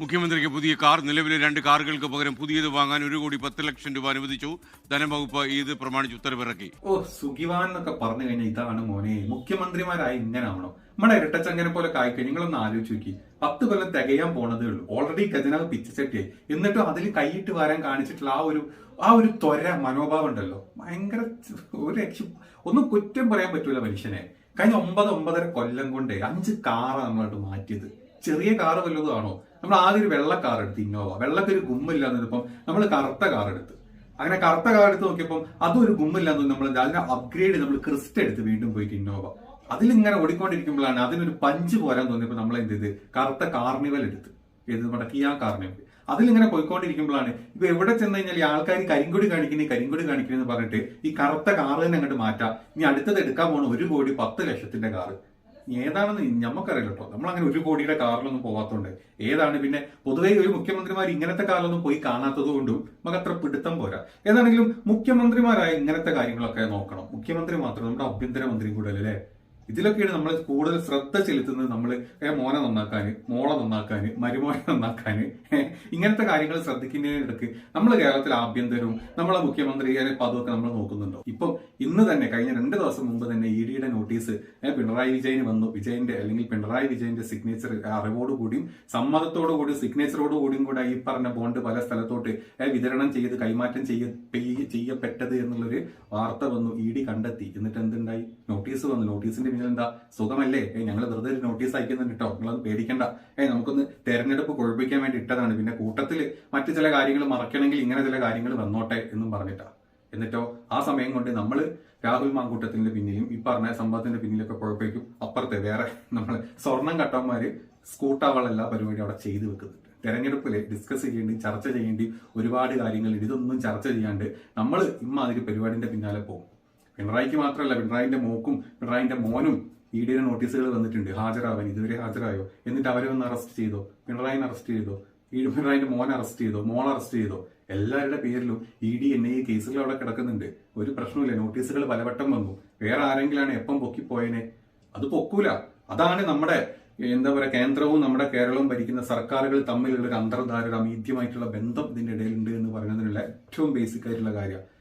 മുഖ്യമന്ത്രിക്ക് പുതിയ കാർ നിലവിലെ രണ്ട് കാറുകൾക്ക് പകരം പുതിയത് വാങ്ങാൻ ഒരു കോടി പത്ത് ലക്ഷം രൂപ അനുവദിച്ചു. ധനവകുപ്പ് ഇത് പ്രമാണിച്ച് ഉത്തരവിറക്കി. ഓ സുഖിവാൻ എന്നൊക്കെ പറഞ്ഞു കഴിഞ്ഞാൽ ഇതാണ് മോനെ. മുഖ്യമന്ത്രിമാരായി ഇങ്ങനെ ആവണം നമ്മുടെ ഇരട്ടച്ചങ്ങനെ പോലെ കായ്ക്ക നിങ്ങളൊന്ന് ആലോചിച്ച് നോക്കി. പത്ത് കൊല്ലം തികയാൻ പോണതേ ഉള്ളൂ. ഓൾറെഡി ഖജനാവ് പിച്ചച്ചട്ടിയായി എന്നിട്ടും അതിൽ കൈയിട്ട് വരാൻ കാണിച്ചിട്ടുള്ള ആ ഒരു ആ ഒരു ത്വര മനോഭാവം ഉണ്ടല്ലോ. ഭയങ്കര ഒരു രക്ഷ ഒന്നും കുറ്റം പറയാൻ പറ്റൂല മനുഷ്യനെ. കഴിഞ്ഞ ഒമ്പത് ഒമ്പതര കൊല്ലം കൊണ്ട് അഞ്ച് കാറാണ് നമ്മളായിട്ട് മാറ്റിയത്. ചെറിയ കാർ വല്ലതും നമ്മൾ ആദ്യം ഒരു വെള്ള കാർ എടുത്ത് ഇന്നോവ. വെള്ളക്ക് ഒരു ഗുമ്മില്ല എന്നിപ്പം നമ്മൾ കറുത്ത കാർ എടുത്ത്. അങ്ങനെ കറുത്ത കാർ എടുത്ത് നോക്കിയപ്പോൾ അതും ഒരു ഗുമ്മില്ല എന്ന് നമ്മൾ അതിനെ അപ്ഗ്രേഡ് നമ്മൾ ക്രിസ്റ്റ് എടുത്ത് വീണ്ടും പോയിട്ട് ഇന്നോവ. അതിലിങ്ങനെ ഓടിക്കൊണ്ടിരിക്കുമ്പോഴാണ് അതിനൊരു പഞ്ച് പോരാൻ തോന്നിയപ്പോൾ നമ്മൾ എന്ത് ചെയ്ത്? കറുത്ത കാർണിവൽ എടുത്ത്. ഏത് നമ്മുടെ കിയാ കാർണിവൽ അതിലിങ്ങനെ പോയിക്കൊണ്ടിരിക്കുമ്പോഴാണ് ഇപ്പൊ എവിടെ ചെന്ന് കഴിഞ്ഞാൽ ഈ ആൾക്കാർ കരിങ്കൊടി കാണിക്കുന്നത് കരിങ്കൊടി കാണിക്കുന്നത് പറഞ്ഞിട്ട് ഈ കറുത്ത കാർ തന്നെ അങ്ങോട്ട് മാറ്റാം. ഇനി അടുത്തത് എടുക്കാൻ പോണ ഒരു കോടി പത്ത് ലക്ഷത്തിന്റെ കാറ് ഏതാണെന്ന് ഞമ്മക്കറിയില്ല കേട്ടോ. നമ്മൾ അങ്ങനെ ഒരു കോടിയുടെ കാറിലൊന്നും പോകാത്തോണ്ട് ഏതാണ് പിന്നെ പൊതുവേ ഒരു മുഖ്യമന്ത്രിമാർ ഇങ്ങനത്തെ കാറിലൊന്നും പോയി കാണാത്തത് കൊണ്ടും നമുക്ക് അത്ര പിടുത്തം പോരാ. ഏതാണെങ്കിലും മുഖ്യമന്ത്രിമാരായ ഇങ്ങനത്തെ കാര്യങ്ങളൊക്കെ നോക്കണം. മുഖ്യമന്ത്രി മാത്രം നമ്മുടെ ആഭ്യന്തരമന്ത്രിയും കൂടെ അല്ലേ? ഇതിലൊക്കെയാണ് നമ്മൾ കൂടുതൽ ശ്രദ്ധ ചെലുത്തുന്നത് നമ്മൾ മോനെ നന്നാക്കാൻ മോളെ നന്നാക്കാൻ മരുമോനെ നന്നാക്കാൻ ഇങ്ങനത്തെ കാര്യങ്ങൾ ശ്രദ്ധിക്കുന്നതിനിടയ്ക്ക് നമ്മൾ കേരളത്തിൽ ആഭ്യന്തരവും നമ്മളെ മുഖ്യമന്ത്രി പദമൊക്കെ നമ്മൾ നോക്കുന്നുണ്ടോ? ഇപ്പം ഇന്ന് തന്നെ കഴിഞ്ഞ രണ്ട് ദിവസം മുമ്പ് തന്നെ ഇ ഡിയുടെ നോട്ടീസ് പിണറായി വിജയന് വന്നു. വിജയന്റെ അല്ലെങ്കിൽ പിണറായി വിജയന്റെ സിഗ്നേച്ചർ അറിവോട് കൂടിയും സമ്മതത്തോടു കൂടി സിഗ്നേച്ചറോട് കൂടിയും കൂടെ ഈ പറഞ്ഞ ബോണ്ട് പല സ്ഥലത്തോട്ട് വിതരണം ചെയ്ത് കൈമാറ്റം ചെയ്യ ചെയ്യപ്പെട്ടത് എന്നുള്ളൊരു വാർത്ത വന്നു ഇ ഡി കണ്ടെത്തി. എന്നിട്ട് എന്തുണ്ടായി? നോട്ടീസ് വന്നു. നോട്ടീസിന്റെ പിന്നിൽ എന്താ സുഖമല്ലേ? ഏ ഞങ്ങൾ വെറുതെ ഒരു നോട്ടീസ് അയക്കുന്നുണ്ട് കേട്ടോ നിങ്ങളത് പേടിക്കണ്ട. ഏ നമുക്കൊന്ന് തെരഞ്ഞെടുപ്പ് കുഴപ്പിക്കാൻ വേണ്ടി ഇട്ടതാണ്. പിന്നെ കൂട്ടത്തിൽ മറ്റു ചില കാര്യങ്ങൾ മറക്കണമെങ്കിൽ ഇങ്ങനെ ചില കാര്യങ്ങൾ വന്നോട്ടെ എന്നും പറഞ്ഞിട്ടാ. എന്നിട്ടോ ആ സമയം കൊണ്ട് നമ്മൾ രാഹുൽ മാങ്കൂട്ടത്തിന്റെ പിന്നിലും ഈ പറഞ്ഞ സംഭവത്തിന്റെ പിന്നിലൊക്കെ കുഴപ്പേക്കും അപ്പുറത്തെ വേറെ നമ്മൾ സ്വർണം കട്ടന്മാര് സ്കൂട്ടാവളെല്ലാ പരിപാടി അവിടെ ചെയ്തു വെക്കുന്നുണ്ട്. തെരഞ്ഞെടുപ്പിൽ ഡിസ്കസ് ചെയ്യേണ്ടി ചർച്ച ചെയ്യേണ്ടി ഒരുപാട് കാര്യങ്ങളുണ്ട് ഇതൊന്നും ചർച്ച ചെയ്യാണ്ട് നമ്മൾ ഇമ്മാതിരി പരിപാടിന്റെ പിന്നാലെ പോകും. പിണറായിക്ക് മാത്രമല്ല പിണറായിന്റെ മോക്കും പിണറായിന്റെ മോനും ഇ ഡിയുടെ നോട്ടീസുകൾ വന്നിട്ടുണ്ട്. ഹാജരാവാൻ ഇതുവരെ ഹാജരായോ? എന്നിട്ട് അവരെ ഒന്ന് അറസ്റ്റ് ചെയ്തോ? പിണറായിനെ അറസ്റ്റ് ചെയ്തോ? പിണറായിന്റെ മോൻ അറസ്റ്റ് ചെയ്തോ? മോൾ അറസ്റ്റ് ചെയ്തോ? എല്ലാവരുടെ പേരിലും ഇ ഡി എൻ ഐ കേസുകൾ അവിടെ കിടക്കുന്നുണ്ട്. ഒരു പ്രശ്നമില്ല നോട്ടീസുകൾ പലവട്ടം വന്നു. വേറെ ആരെങ്കിലാണ് എപ്പം പൊക്കിപ്പോയനെ അത് പൊക്കൂല. അതാണ് നമ്മുടെ എന്താ പറയുക കേന്ദ്രവും നമ്മുടെ കേരളവും ഭരിക്കുന്ന സർക്കാരുകൾ തമ്മിലുള്ള ഒരു അന്തർധാര അമീദ്യമായിട്ടുള്ള ബന്ധം ഇതിന്റെ ഇടയിലുണ്ട് എന്ന് പറയുന്നതിനുള്ള ഏറ്റവും ബേസിക് ആയിട്ടുള്ള കാര്യം.